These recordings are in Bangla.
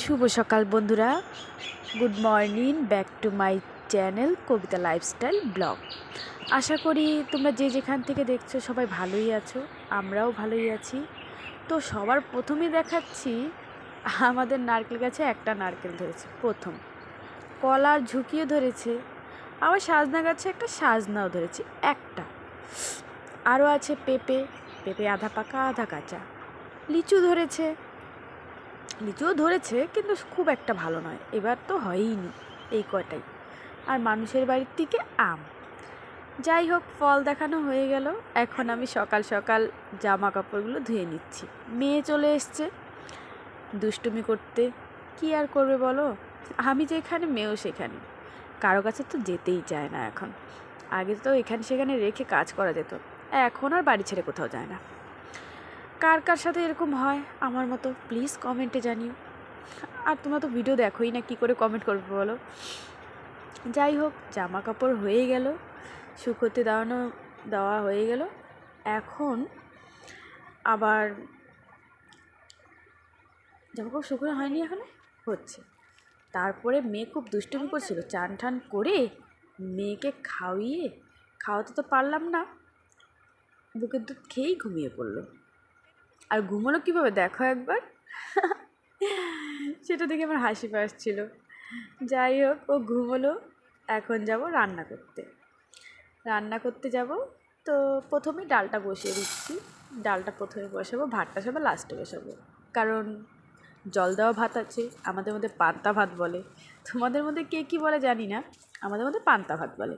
শুভ সকাল, বন্ধুরা। Good morning back to my channel Kabita lifestyle blog আশা করি তোমরা যে যেখান থেকে দেখছ সবাই ভালোই আছো, আমরাও ভালোই আছি। তো সবার প্রথমে দেখাচ্ছি, আমাদের নারকেল গাছে একটা নারকেল ধরেছে, প্রথম। কলার ঝুঁকিও ধরেছে, আবার সাজনা গাছে একটা সাজনাও ধরেছে, একটা। আরও আছে পেঁপে পেঁপে আধা পাকা, আধা কাঁচা। লিচু ধরেছে লিচুও ধরেছে, কিন্তু খুব একটা ভালো নয়। এবার তো হয়ইনি এই কটাই আর মানুষের বাড়ির থেকে আম। যাই হোক, ফল দেখানো হয়ে গেল। এখন আমি সকাল সকাল জামা কাপড়গুলো ধুয়ে নিচ্ছি। মেয়ে চলে এসছে। দুষ্টুমি করতে। কি আর করবে বলো? আমি যেখানে, মেয়েও সেখানে। কারও কাছে তো যেতেই চায় না এখন। আগে তো এখানে সেখানে রেখে কাজ করা যেত। এখন আর বাড়ি ছেড়ে কোথাও যায় না। কার কার সাথে এরকম হয় আমার মতো? প্লিজ কমেন্টে জানিও। আর তোমরা তো ভিডিও দেখোই না, কি করে কমেন্ট করবে বলো? যাই হোক জামা কাপড় হয়ে গেল শুকোতে দেওয়ানো, দেওয়া হয়ে গেল। এখন আবার জামা কাপড় শুকনো হয়নি এখনও? হচ্ছে। তারপরে মেয়ে খুব দুষ্টুমি করছিল চান টান করে মেয়েকে খাওয়িয়ে, খাওয়াতে তো পারলাম না, বুকের দুধ খেয়েই ঘুমিয়ে পড়ল। আর ঘুমোলো কীভাবে? দেখো একবার। সেটা দেখে আমার হাসি পাচ্ছিল। যাই হোক, ও ঘুমোলো, এখন যাব রান্না করতে। রান্না করতে যাব, তো প্রথমে ডালটা বসিয়ে দিচ্ছি। ডালটা প্রথমে বসাবো, ভাতটা সবাই লাস্টে বসাবো। কারণ জল দেওয়া ভাত আছে, আমাদের মধ্যে পান্তা ভাত বলে। তোমাদের মধ্যে কে কী বলে জানি না, আমাদের মধ্যে পান্তা ভাত বলে।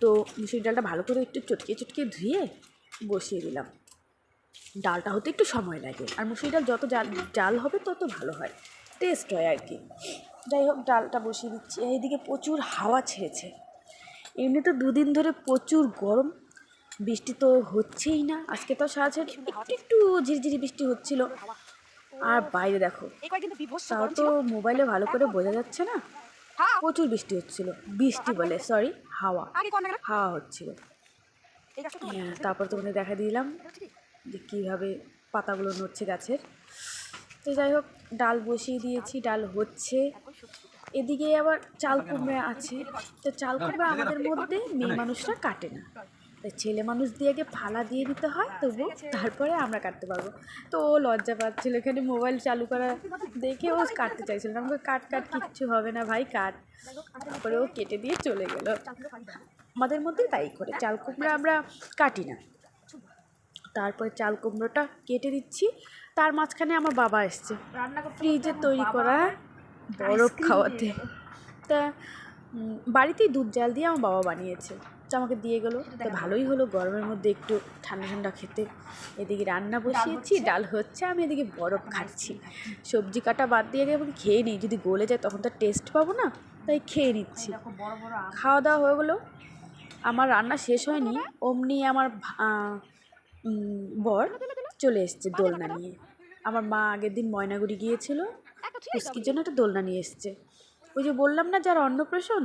তো মুসুর ডালটা ভালো করে একটু চটকিয়ে চটকিয়ে ধুয়ে বসিয়ে দিলাম। ডালটা হতে একটু সময় লাগে। আর মুসুরি ডাল যত জাল ডাল হবে তত ভালো হয়। টেস্ট হয় আর কি। যাই হোক ডালটা বসিয়ে দিচ্ছি। এইদিকে প্রচুর হাওয়া ছেড়েছে। এমনি তো দুদিন ধরে প্রচুর গরম। বৃষ্টি তো হচ্ছেই না। আজকে তো সারাছাড়ি একটু একটু ঝিরিঝিরি বৃষ্টি হচ্ছিল। আর বাইরে দেখো তাও তো মোবাইলে ভালো করে বোঝা যাচ্ছে না। প্রচুর বৃষ্টি হচ্ছিল। বৃষ্টি বলে সরি হাওয়া? হাওয়া হচ্ছিল। হ্যাঁ, তারপর তোমাদের দেখা দিলাম। যে কীভাবে পাতাগুলো নড়ছে গাছের। তো যাই হোক, ডাল বসিয়ে দিয়েছি, ডাল হচ্ছে। এদিকে আবার চাল কুমড়া আছে। তো চাল কুমড়া আমাদের মধ্যে মেয়ে মানুষরা কাটে না। তাই ছেলে মানুষ দিয়ে আগে ফালা দিয়ে দিতে হয়, তবু তারপরে আমরা কাটতে পারব। তো ও লজ্জা পাচ্ছিল এখানে মোবাইল চালু করা দেখে ও কাটতে চাইছিল না। আমাকে কাট কাট কিচ্ছু হবে না ভাই, কাট। তারপরে ও কেটে দিয়ে চলে গেল। আমাদের মধ্যে তাই করে। চাল কুমড়া আমরা কাটি না। তারপরে চাল কুমড়োটা কেটে দিচ্ছি। তার মাঝখানে আমার বাবা এসছে। ফ্রিজে তৈরি করা বরফ খাওয়াতে। তা বাড়িতেই দুধ জাল দিয়ে আমার বাবা বানিয়েছে। তো আমাকে দিয়ে গেলো। তো ভালোই হলো গরমের মধ্যে একটু ঠান্ডা ঠান্ডা খেতে। এদিকে রান্না বসিয়েছি ডাল হচ্ছে আমি এদিকে বরফ খাচ্ছি। সবজি কাটা বাদ দিয়ে আমাকে খেয়ে নিই। যদি গলে যায় তখন তো টেস্ট পাবো না তাই খেয়ে নিচ্ছি। খাওয়া দাওয়া হয়ে গেলো। আমার রান্না শেষ হয়নি। অমনি আমার বর চলে এসছে দোলনা নিয়ে। আমার মা আগের দিন ময়নাগুড়ি গিয়েছিল পুস্কির জন্য একটা দোলনা নিয়ে এসছে। ওই যে বললাম না, যার অন্নপ্রাশন,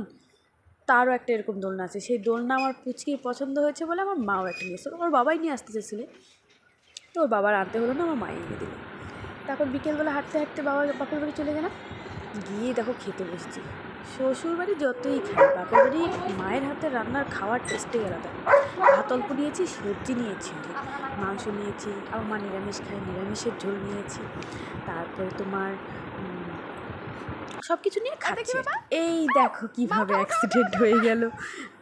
তারও একটা এরকম দোলনা আছে। সেই দোলনা আমার পুচকির পছন্দ হয়েছে বলে আমার মাও একটা নিয়ে এসেছিল ওর বাবাই নিয়ে আসতে চেয়েছিলে। তো ওর বাবার আনতে হলো না, আমার মাই এনে দিল। তারপর বিকেলবেলা হাঁটতে হাঁটতে বাবা বাপের বাড়ি চলে গেলাম। গিয়ে দেখো খেতে বসেছি। শ্বশুর বাড়ি যতই খাই বাপের বাড়ি মায়ের হাতে রান্নার খাওয়ার টেস্টই আলাদা। ভাত অল্প নিয়েছি সবজি নিয়েছি। মাংস নিয়েছি আমার মা নিরামিষ খায় নিরামিষের ঝোল নিয়েছি। তারপরে তোমার সব কিছু নিয়ে খাচ্ছি। এই দেখো কীভাবে অ্যাক্সিডেন্ট হয়ে গেল।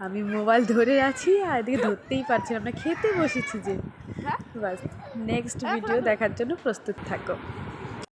আমি মোবাইল ধরে আছি আর এদিকে ধরতেই পারছিলাম না খেতে বসেছি যে। বাস নেক্সট ভিডিও দেখার জন্য প্রস্তুত থাকো।